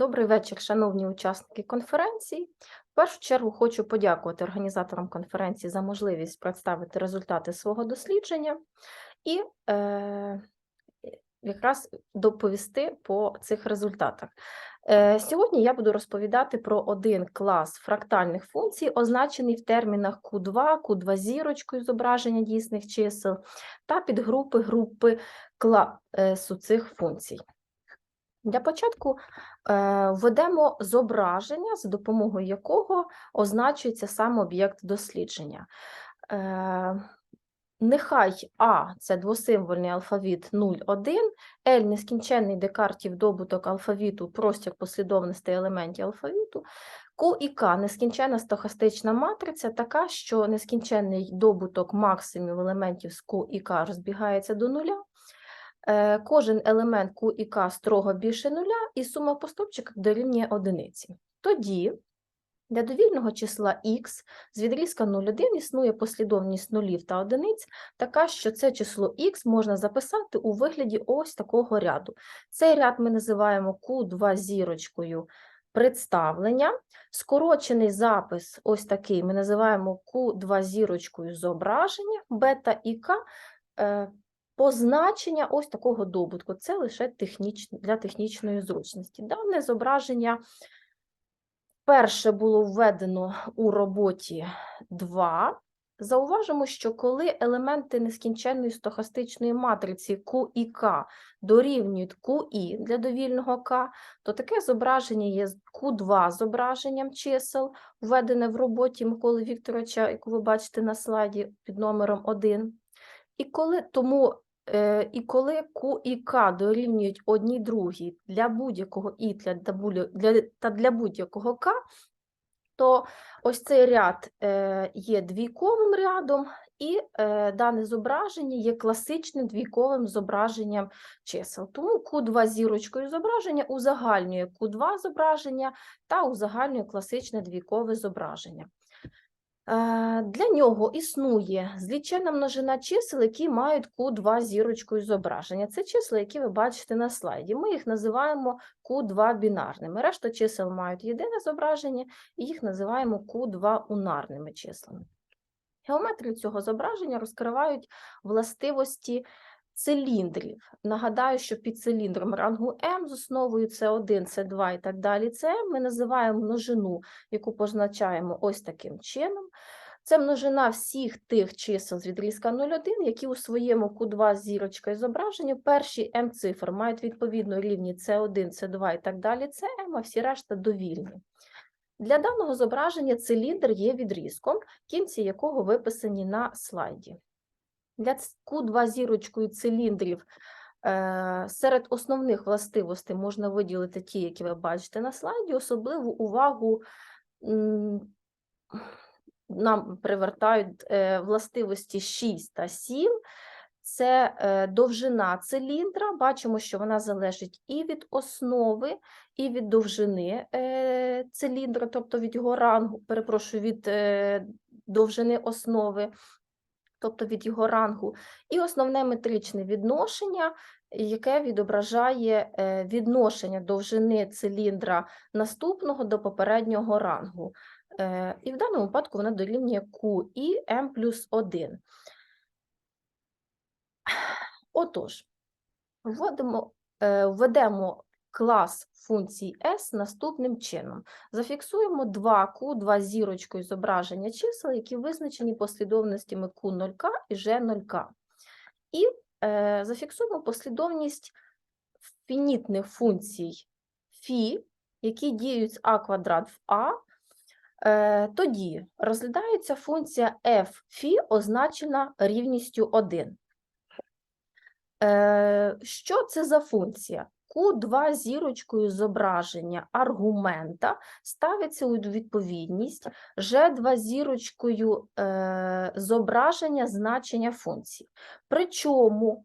Добрий вечір, шановні учасники конференції. В першу чергу хочу подякувати організаторам конференції за можливість представити результати свого дослідження і е, якраз доповісти по цих результатах. Е, Сьогодні я буду розповідати про один клас фрактальних функцій, означений в термінах Q2, Q2 зірочкою зображення дійсних чисел та підгрупи групи класу цих функцій. Для початку е, введемо зображення, за допомогою якого означується сам об'єкт дослідження. Е, Нехай А це двосимвольний алфавіт 0,1, L нескінченний декартів добуток алфавіту, простір послідовностей елементів алфавіту, Q і К нескінченна стохастична матриця, така, що нескінченний добуток максимів елементів з Q і К розбігається до нуля. Е, Кожен елемент Q і К строго більше нуля, і сума по стопчиках дорівнює одиниці. Тоді для довільного числа х з відрізка 0,1 існує послідовність нулів та одиниць, така, що це число х можна записати у вигляді ось такого ряду. Цей ряд ми називаємо Q2 зірочкою представлення. Скорочений запис, ось такий, ми називаємо Q2 зірочкою зображення, бета і К е, позначення ось такого добутку. Це лише технічно, для технічної зручності. Дане зображення перше було введено у роботі 2. Зауважимо, що коли елементи нескінченної стохастичної матриці Q і К дорівнюють QI для довільного К, то таке зображення є Q2 зображенням чисел, введене в роботі Миколи Вікторовича, яку ви бачите на слайді під номером 1. І коли тому І коли Q і К дорівнюють одній другій для будь-якого І та для будь-якого К, то ось цей ряд е, є двійковим рядом, і е, дане зображення є класичним двійковим зображенням чисел. Тому Q2 зірочкою зображення узагальнює Q2 зображення та узагальнює класичне двійкове зображення. Для нього існує злічена множина чисел, які мають Q2 зірочкою зображення. Це числа, які ви бачите на слайді. Ми їх називаємо Q2 бінарними. Решта чисел мають єдине зображення, і їх називаємо Q2 унарними числами. Геометрію цього зображення розкривають властивості циліндрів. Нагадаю, що під циліндром рангу М з основою С1, С2 і так далі, С ми називаємо множину, яку позначаємо ось таким чином. Це множина всіх тих чисел з відрізка 0,1, які у своєму Q2 зірочка і зображенні перші М цифр мають відповідно рівні С1, С2 і так далі, См, а всі решта довільні. Для даного зображення циліндр є відрізком, кінці якого виписані на слайді. Для Q2 зірочкою циліндрів е, серед основних властивостей можна виділити ті, які ви бачите на слайді. Особливу увагу нам привертають е, властивості 6 та 7. Це е, довжина циліндра. Бачимо, що вона залежить і від основи, і від довжини циліндра, тобто від його рангу, перепрошую, від довжини основи тобто від його рангу, і основне метричне відношення, яке відображає е, відношення довжини циліндра наступного до попереднього рангу. Е, і в даному випадку вона дорівнює Q і M плюс 1. Отож, вводимо, е, введемо клас функцій S наступним чином. Зафіксуємо 2Q, 2 зірочкою зображення чисел, які визначені послідовностями Q0K і G0K. І е, зафіксуємо послідовність фінітних функцій φ, які діють з А квадрат в А. Е, тоді розглядається функція f означена рівністю 1. Е, що це за функція? Q2 зірочкою зображення аргумента ставиться у відповідність G2 зірочкою е, зображення значення функції. Причому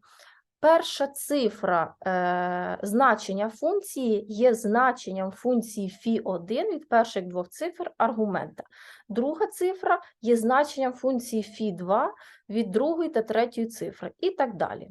перша цифра е, значення функції є значенням функції φ1 від перших двох цифр аргумента. Друга цифра є значенням функції φ2 від другої та третьої цифри і так далі.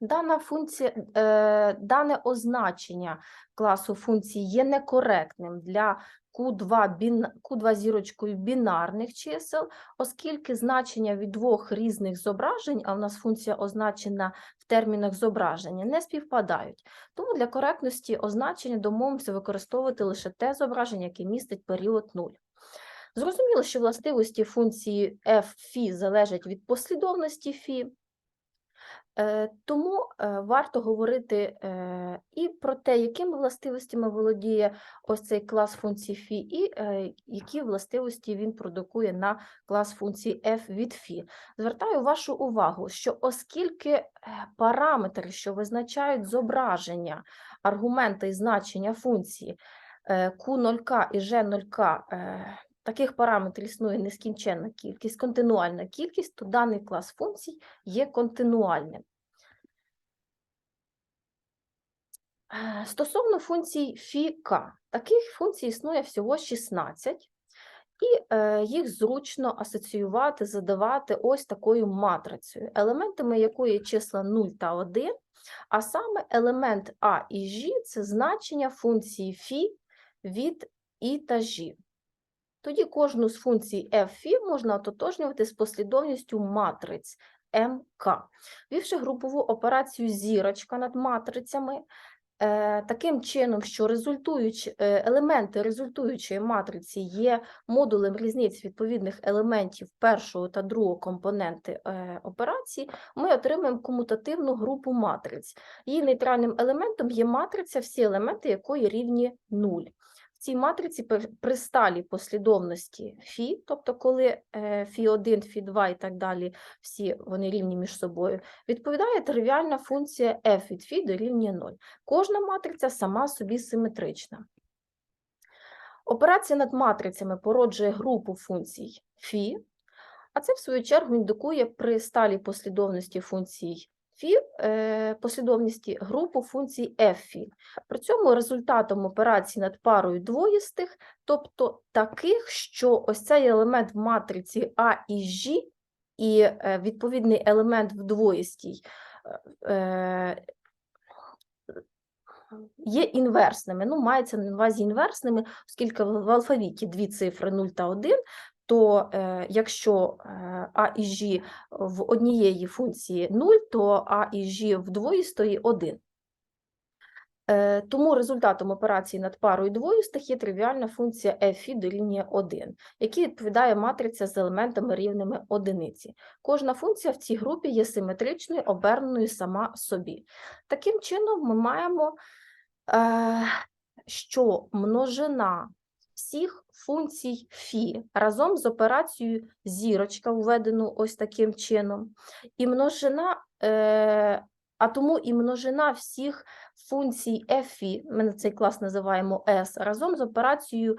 Дана функція, е, дане означення класу функції є некоректним для Q2, бін, Q2 зірочкою бінарних чисел, оскільки значення від двох різних зображень, а в нас функція означена в термінах зображення, не співпадають. Тому для коректності означення домовимося використовувати лише те зображення, яке містить період 0. Зрозуміло, що властивості функції f фі залежать від послідовності фі, Тому е, варто говорити е, і про те, якими властивостями володіє ось цей клас функцій φ, і е, які властивості він продукує на клас функцій f від φ. Звертаю вашу увагу, що оскільки е, параметри, що визначають зображення, аргумента і значення функції е, Q0K і G0K, е, таких параметрів існує нескінченна кількість, континуальна кількість, то даний клас функцій є континуальним. Е, Стосовно функцій фі-к, таких функцій існує всього 16, і е, їх зручно асоціювати, задавати ось такою матрицею, елементами якої числа 0 та 1, а саме елемент А і G – це значення функції фі від І та G. Тоді кожну з функцій f можна ототожнювати з послідовністю матриць МК. Вівши групову операцію зірочка над матрицями, е, таким чином, що результуючі, е, елементи результуючої матриці є модулем різниць відповідних елементів першого та другого компоненти е, операції, ми отримаємо комутативну групу матриць. Її нейтральним елементом є матриця, всі елементи якої рівні 0. Цій матриці при- сталій послідовності фі, тобто коли е, фі 1, фі 2 і так далі, всі вони рівні між собою, відповідає тривіальна функція f від фі дорівнює 0. Кожна матриця сама собі симетрична. Операція над матрицями породжує групу функцій фі, а це, в свою чергу, індикує при сталій послідовності функцій фі е, послідовності групу функцій f фі. При цьому результатом операції над парою двоїстих, тобто таких, що ось цей елемент в матриці А і G і е, відповідний елемент в двоїстій е, є інверсними. Ну, мається на увазі інверсними, оскільки в алфавіті дві цифри 0 та 1, то е, якщо е, А і G в однієї функції 0, то А і G в двоїстої 1. Е, Тому результатом операції над парою двоїстих є тривіальна функція f дорівнює 1, якій відповідає матриця з елементами рівними одиниці. Кожна функція в цій групі є симетричною, оберненою сама собі. Таким чином, ми маємо, що множина всіх функцій фі. Разом з операцією зірочка, введену ось таким чином, і множина, е, а тому і множина всіх функцій f, ми на цей клас називаємо S, разом з операцією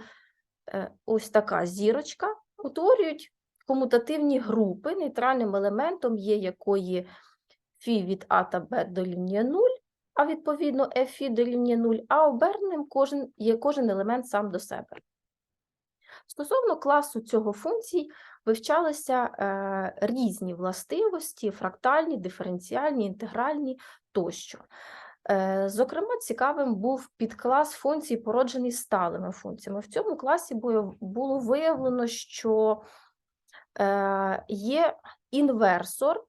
е, ось така зірочка, утворюють комутативні групи, нейтральним елементом є якої φ від А та Б дорівнює 0, а відповідно f дорівнює 0, а оберненим кожен, є кожен елемент сам до себе. Стосовно класу цього функцій вивчалися е, різні властивості, фрактальні, диференціальні, інтегральні тощо. Е, Зокрема, цікавим був підклас функцій, породжений сталими функціями. В цьому класі було виявлено, що е, є інверсор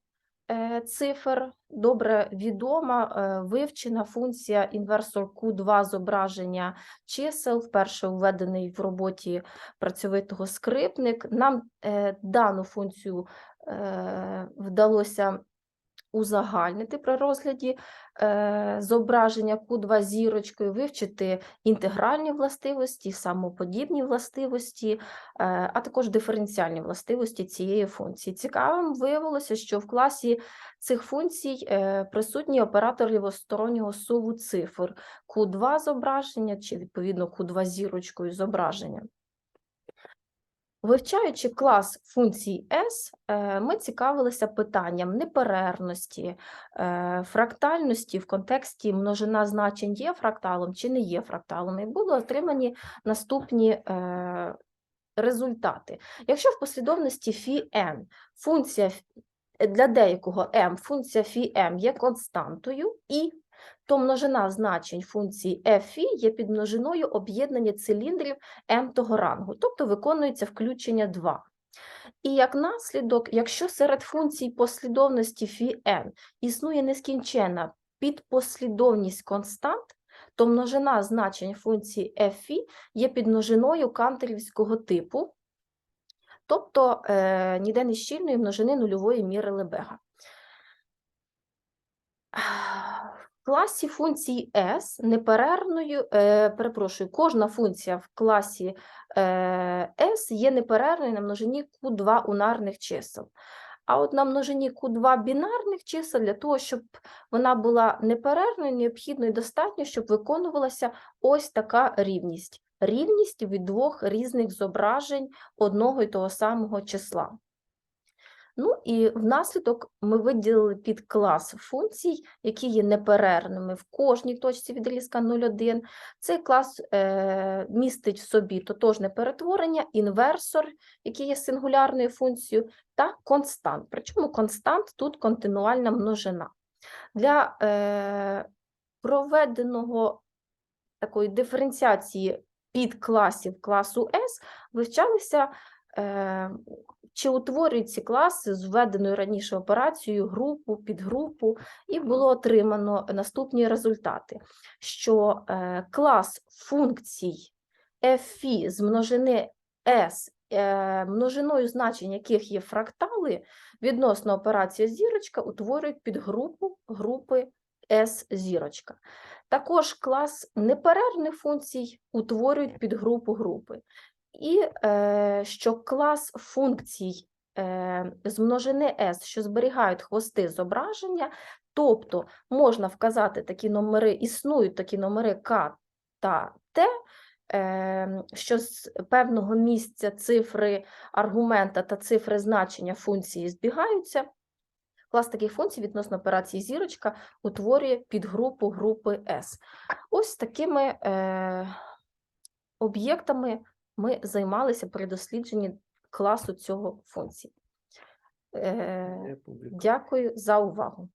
цифр, добре відома, е, вивчена функція інверсор Q2 зображення чисел, вперше введений в роботі працьовитого скрипник. Нам е, дану функцію е, вдалося узагальнити при розгляді е, зображення Q2 зірочкою, вивчити інтегральні властивості, самоподібні властивості, е, а також диференціальні властивості цієї функції. Цікавим виявилося, що в класі цих функцій е, присутній оператор лівостороннього суву цифр Q2 зображення чи відповідно Q2 зірочкою зображення. Вивчаючи клас функцій S, е, ми цікавилися питанням неперервності, е, фрактальності в контексті множина значень є фракталом чи не є фракталом, і були отримані наступні е, результати. Якщо в послідовності φn функція для деякого m функція φ m є константою, і то множина значень функції f є підмножиною об'єднання циліндрів m-того рангу, тобто виконується включення 2. І як наслідок, якщо серед функцій послідовності φn існує нескінченна підпослідовність констант, то множина значень функції f є підмножиною канторівського типу, тобто е, ніде не щільної множини нульової міри Лебега. Класі функції S неперервною, е, перепрошую, кожна функція в класі е, S є неперервною на множині Q2 унарних чисел. А от на множині Q2 бінарних чисел для того, щоб вона була неперервною, необхідно і достатньо, щоб виконувалася ось така рівність. Рівність від двох різних зображень одного і того самого числа. Ну і внаслідок ми виділили підклас функцій, які є неперервними в кожній точці відрізка 0,1. Цей клас е, містить в собі тотожне перетворення, інверсор, який є сингулярною функцією, та констант. Причому констант тут континуальна множина. Для е, проведеного такої диференціації підкласів класу S вивчалися чи утворюють ці класи з введеною раніше операцією групу, підгрупу, і було отримано наступні результати, що е, клас функцій фі з множини S, е, множиною значень яких є фрактали, відносно операції зірочка утворюють підгрупу групи S зірочка. Також клас неперервних функцій утворюють підгрупу групи. І е, що клас функцій е, з множини S, що зберігають хвости зображення, тобто можна вказати такі номери, існують такі номери К та Т, е, що з певного місця цифри аргумента та цифри значення функції збігаються. Клас таких функцій відносно операції зірочка утворює підгрупу групи S. Ось такими е, об'єктами ми займалися при дослідженні класу цього функції. Е, Дякую за увагу.